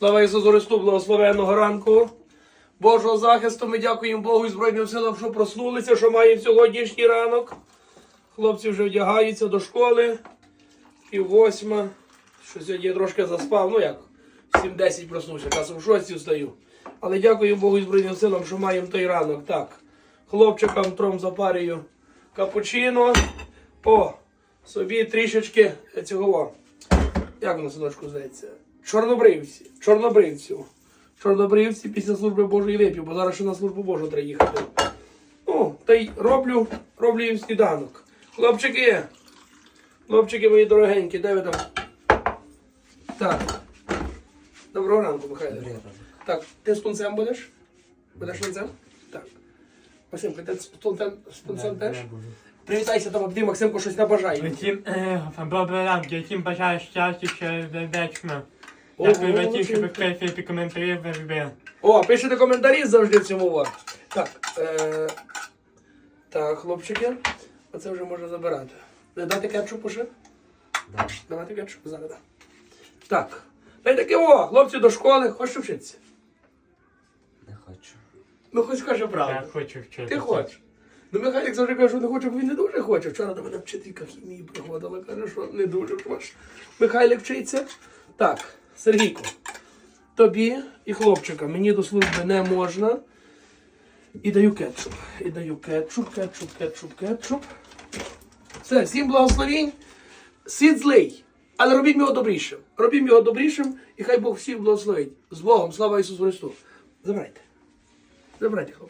Слава Ісусу Христу, благословенного ранку. Божого захисту ми дякуємо Богу і Збройним силам, що проснулися, що маємо сьогоднішній ранок. Хлопці вже вдягаються до школи. Пів восьма. Що сьогодні я трошки заспав. Ну як, 7-10 проснувся, часом в 6 встаю. Але дякую Богу і Збройним силам, що маємо той ранок. Так. Хлопчикам тром запарюю капучино. О, собі трішечки цього. Як воно синочку здається? Чорнобривці. Чорнобривців. Чорнобривці після служби Божої вип'ю, бо зараз ще на службу Божу треба їхати. Ну, та й роблю, роблю їм сніданок. Хлопчики, хлопчики мої дорогенькі, де ви там? Так. Доброго ранку, Михайло. Так, ти з тунцем будеш? Будеш тунцем? Так. Максимко, ти з тунцем, з тунцем теж? Привітайся там, обді, Максимко щось набажає. Втім, добрий ранок, яким бажаю щастя, що вдячна. Ого, Дякую за ті, що ви Максимко. пишете коментарі завжди. О, пишете коментарі завжди в цьому варті. Так, е, так, хлопчики, оце вже можна забирати. Не дати кетчупу ще? Да. Давайте кетчуп зараз. да. Так. Та й таке, о, хлопці до школи, хочеш вчитися? Не хочу. Ну, хоч скажи Я правду. хочу вчитися. Ти хочеш. Ну, Михайлік завжди каже, що не хоче, бо він не дуже хоче. Вчора до мене вчителька хімії приходила, каже, що не дуже хоче. Михайлік вчиться. Так, Сергійко, тобі і хлопчика мені до служби не можна. І даю кетчуп. І даю кетчуп, кетчуп, кетчуп, кетчуп. Все, всім благословінь. Світ злий. Але робіть його добрішим. Робіть його добрішим, і хай Бог всіх благословить. З Богом, слава Ісусу Христу. Забирайте. Забирайте, хлопці.